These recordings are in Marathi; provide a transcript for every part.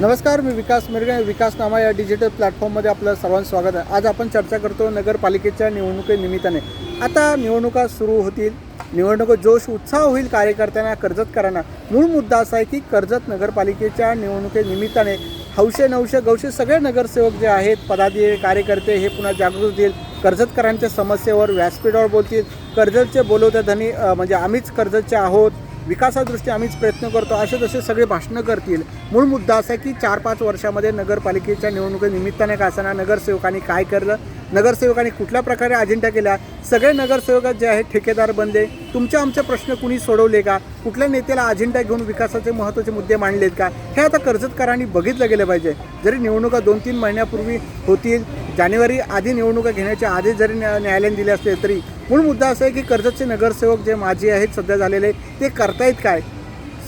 नमस्कार मी विकास मिरगे विकास नामा या डिजिटल प्लॅटफॉर्ममध्ये आपलं सर्वांचं स्वागत आहे. आज आपण चर्चा करतो नगरपालिकेच्या निवडणुकीनिमित्ताने आता निवडणुका सुरू होतील. निवडणुका जोश उत्साह होईल कार्यकर्त्यांना कर्जतकरांना मूळ मुद्दा असा आहे की कर्जत नगरपालिकेच्या निवडणुकीनिमित्ताने हौशे नवशे गौशे सगळे नगरसेवक जे आहेत पदाधिकारी कार्यकर्ते हे पुन्हा जागृत होतील. कर्जतकरांच्या समस्येवर व्यासपीठावर बोलतील. कर्जतचे बोलवत्या धनी म्हणजे आम्हीच कर्जतचे आहोत. विकासादृष्टी आम्हीच प्रयत्न करतो असे जसे सगळे भाषणं करतील. मूळ मुद्दा असा आहे की चार पाच वर्षामध्ये नगरपालिकेच्या निवडणुकीनिमित्ताने का असताना नगरसेवकांनी काय केलं नगरसेवकांनी कुठल्या प्रकारे अजेंडा केला सगळे नगरसेवक जे आहेत ठेकेदार बनले तुमचे आमचे प्रश्न कुणी सोडवले का कुठल्या नेत्याला अजेंडा घेऊन विकासाचे महत्त्वाचे मुद्दे मांडलेत का हे आता कर्जतकरांनी बघितलं गेलं पाहिजे. जरी निवडणुका दोन तीन महिन्यापूर्वी होतील जानेवारी आधी निवडणुका घेण्याच्या आधी जरी न्या- न्यायालयाने दिले असले तरी मूळ मुद्दा असा आहे की कर्जतचे नगरसेवक जे माजी आहेत सध्या झालेले ते करतायत काय?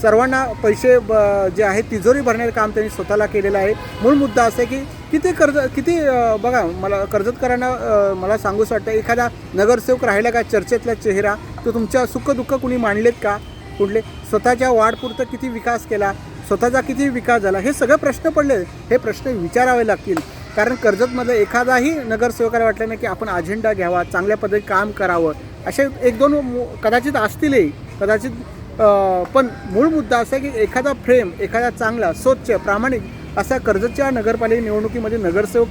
सर्वांना पैसे ब जे आहे तिजोरी भरण्याचं काम त्यांनी स्वतःला केलेलं आहे. मूळ मुद्दा असा आहे की किती कर्ज किती बघा मला कर्जतकरांना मला सांगूच वाटतं एखादा नगरसेवक राहिला का चर्चेतला चेहरा तो तुमच्या सुखदुःख कुणी मांडलेत का? कुठले? स्वतःच्या वाढपुरतं किती विकास केला? स्वतःचा किती विकास झाला? हे सगळे प्रश्न पडले. हे प्रश्न विचारावे लागतील. कारण कर्जतमध्ये एखादाही नगरसेवकाला वाटलं नाही की आपण अजेंडा घ्यावा चांगल्या पद्धतीने काम करावं. असे एक दोन मु- कदाचित असतीलही. कदाचित पण मूळ मुद्दा असा आहे की एखादा फ्रेम एखादा चांगला स्वच्छ प्रामाणिक असा कर्जतच्या नगरपालिका निवडणुकीमध्ये नगरसेवक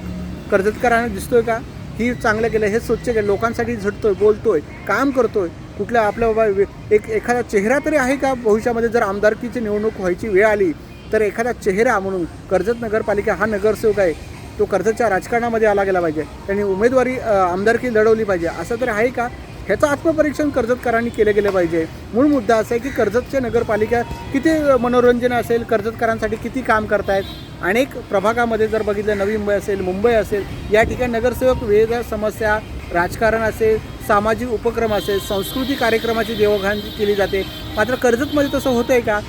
कर्जतकरांना दिसतोय का? ही चांगलं केलं हे स्वच्छ केलं लोकांसाठी झटतोय बोलतोय काम करतोय. कुठल्या आपल्या बाबा एक एखादा चेहरा तरी आहे का भविष्यामध्ये? जर आमदारकीची निवडणूक व्हायची वेळ आली तर एखादा चेहरा म्हणून कर्जत नगरपालिका हा नगरसेवक आहे. तो कर्जतच्या राजकारणामध्ये आला गेला पाहिजे. त्यांनी उमेदवारी आमदारकी लढवली पाहिजे. असं तरी आहे का? ह्याचं आत्मपरीक्षण कर्जतकरांनी केलं गेलं पाहिजे. मूळ मुद्दा असा आहे की कर्जतच्या नगरपालिका किती मनोरंजन असेल कर्जतकरांसाठी किती काम करतायत? अनेक प्रभागामध्ये जर बघितलं नवी मुंबई असेल मुंबई असेल या ठिकाणी नगरसेवक वेगवेगळ्या समस्या राजकारण असेल सामाजिक उपक्रम असेल सांस्कृतिक कार्यक्रमाची देवघाण केली जाते. मात्र कर्जतमध्ये तसं होतं आहे का?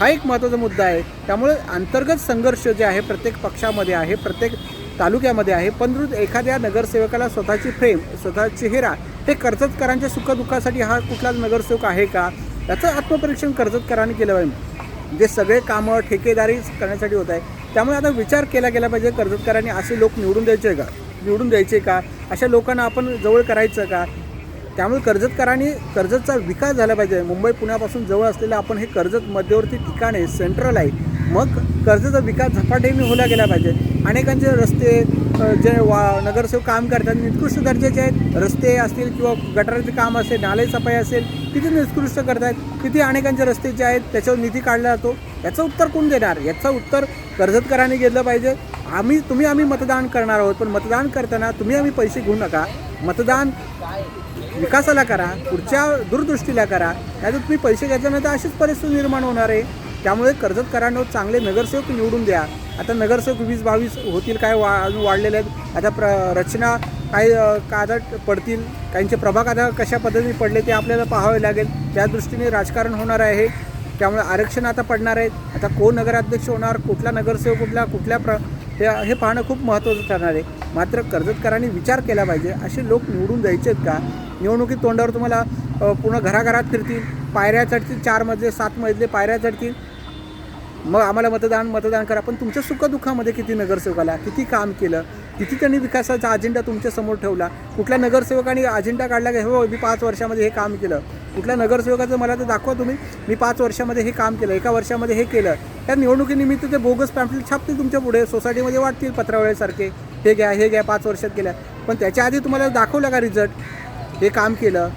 हा एक महत्त्वाचा मुद्दा आहे. त्यामुळे अंतर्गत संघर्ष जे आहे प्रत्येक पक्षामध्ये आहे प्रत्येक तालुक्यामध्ये आहे पण एखाद्या नगरसेवकाला स्वतःची फ्रेम स्वतःची हेरा हे कर्जतकरांच्या सुखदुःखासाठी हा कुठला नगरसेवक आहे का? याचं आत्मपरीक्षण कर्जतकरांनी केलं पाहिजे. जे सगळे कामं ठेकेदारी करण्यासाठी होत आहे. त्यामुळे आता विचार केला गेला पाहिजे कर्जतकरांनी असे लोक निवडून द्यायचे का? निवडून द्यायचे का? अशा लोकांना आपण जवळ करायचं का? त्यामुळे कर्जतकरांनी कर्जतचा विकास झाला पाहिजे. मुंबई पुण्यापासून जवळ असलेलं आपण हे कर्जत मध्यवर्ती ठिकाण आहे सेंट्रल आहे. मग कर्जतचा विकास झपाट्याने होला गेला पाहिजे. अनेकांचे रस्ते जे वा नगरसेवक काम करतात निकृष्ट दर्जाचे आहेत. रस्ते असतील किंवा गटाराचे काम असेल नाले सफाई असेल किती निकृष्ट आहेत किती अनेकांचे रस्ते जे आहेत त्याच्यावर निधी काढला जातो. याचं उत्तर कोण देणार? याचं उत्तर कर्जतकरांनी घेतलं पाहिजे. आम्ही तुम्ही आम्ही मतदान करणार आहोत पण मतदान करताना तुम्ही आम्ही पैसे घेऊ नका. मतदान विकासाला करा पुढच्या दूरदृष्टीला करा. नाही तुम्ही पैसे घेतल्यामुळे तर अशीच परिस्थिती निर्माण होणार आहे. त्यामुळे कर्जत कर्जतकरांवर चांगले नगरसेवक निवडून द्या. आता नगरसेवक वीस बावीस होतील काय वा अजून वाढलेले आहेत. आता प्र रचना काय का आता पडतील? काहींचे प्रभाग आता कशा पद्धतीने पडले ते आपल्याला पाहावे लागेल. त्या दृष्टीने राजकारण होणार आहे. त्यामुळे आरक्षण आता पडणार आहेत आता कोण नगराध्यक्ष होणार? कुठला नगरसेवक कुठला? कुठल्या प्र हे पाहणं खूप महत्त्वाचं ठरणार आहे. मात्र कर्जतकरांनी विचार केला पाहिजे. असे लोक निवडून जायचे आहेत का? निवडणुकीत तोंडावर तुम्हाला पूर्ण घराघरात फिरतील पायऱ्या चढतील चार मजले सात मजले पायऱ्या चढतील. मग आम्हाला मतदान मतदान करा. पण तुमच्या सुखदुःखामध्ये किती नगरसेवकाला किती काम केलं? किती त्यांनी विकासाचा अजेंडा तुमच्यासमोर ठेवला? कुठल्या नगरसेवकाने अजेंडा काढला की हो मी पाच वर्षामध्ये हे काम केलं. कुठल्या नगरसेवकाचं मला तर दाखवा तुम्ही मी पाच वर्षामध्ये हे काम केलं एका वर्षामध्ये हे केलं. त्या निवडणुकीनिमित्त ते बोगस पॅम्पलेट छापतील तुमच्यापुढे सोसायटीमध्ये वाटतील पत्रावळीसारखे हे घ्या हे घ्या पाच वर्षात केल्या पण त्याच्या आधी तुम्हाला दाखवलं का रिझल्ट हे काम केलं?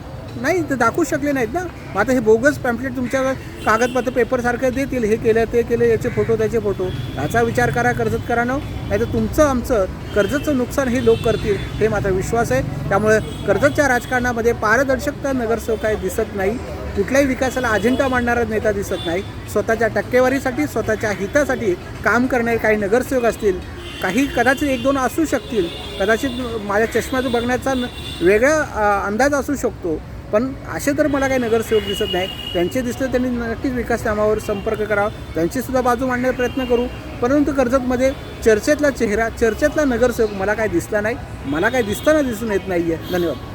नाही ते दाखवू शकले नाहीत ना. मग आता हे बोगस पॅम्पलेट तुमच्या कागदपत्र पेपरसारखं देतील. हे केलं ते केलं याचे फोटो त्याचे फोटो याचा विचार करा कर्जत करा न. नाही तर तुमचं आमचं कर्जतचं नुकसान हे लोक करतील. हे माझा विश्वास आहे. त्यामुळे कर्जतच्या राजकारणामध्ये पारदर्शकता नगरसेवक काही दिसत नाही. कुठल्याही विकासाला अजेंडा मांडणारा नेता दिसत नाही. स्वतःच्या टक्केवारीसाठी स्वतःच्या हितासाठी काम करणारे काही नगरसेवक असतील काही कदाचित एक दोन असू शकतील. कदाचित माझ्या चष्म्यात बघण्याचा न- वेगळा अंदाज असू शकतो. पण असे तर मला काही नगरसेवक दिसत नाही. त्यांचे दिसले त्यांनी नक्कीच विकास कामावर संपर्क करावा. त्यांचीसुद्धा बाजू मांडण्याचा प्रयत्न करू. परंतु कर्जतमध्ये चर्चेतला चेहरा चर्चेतला नगरसेवक मला काय दिसला नाही. मला काय दिसताना दिसून येत नाही आहे धन्यवाद.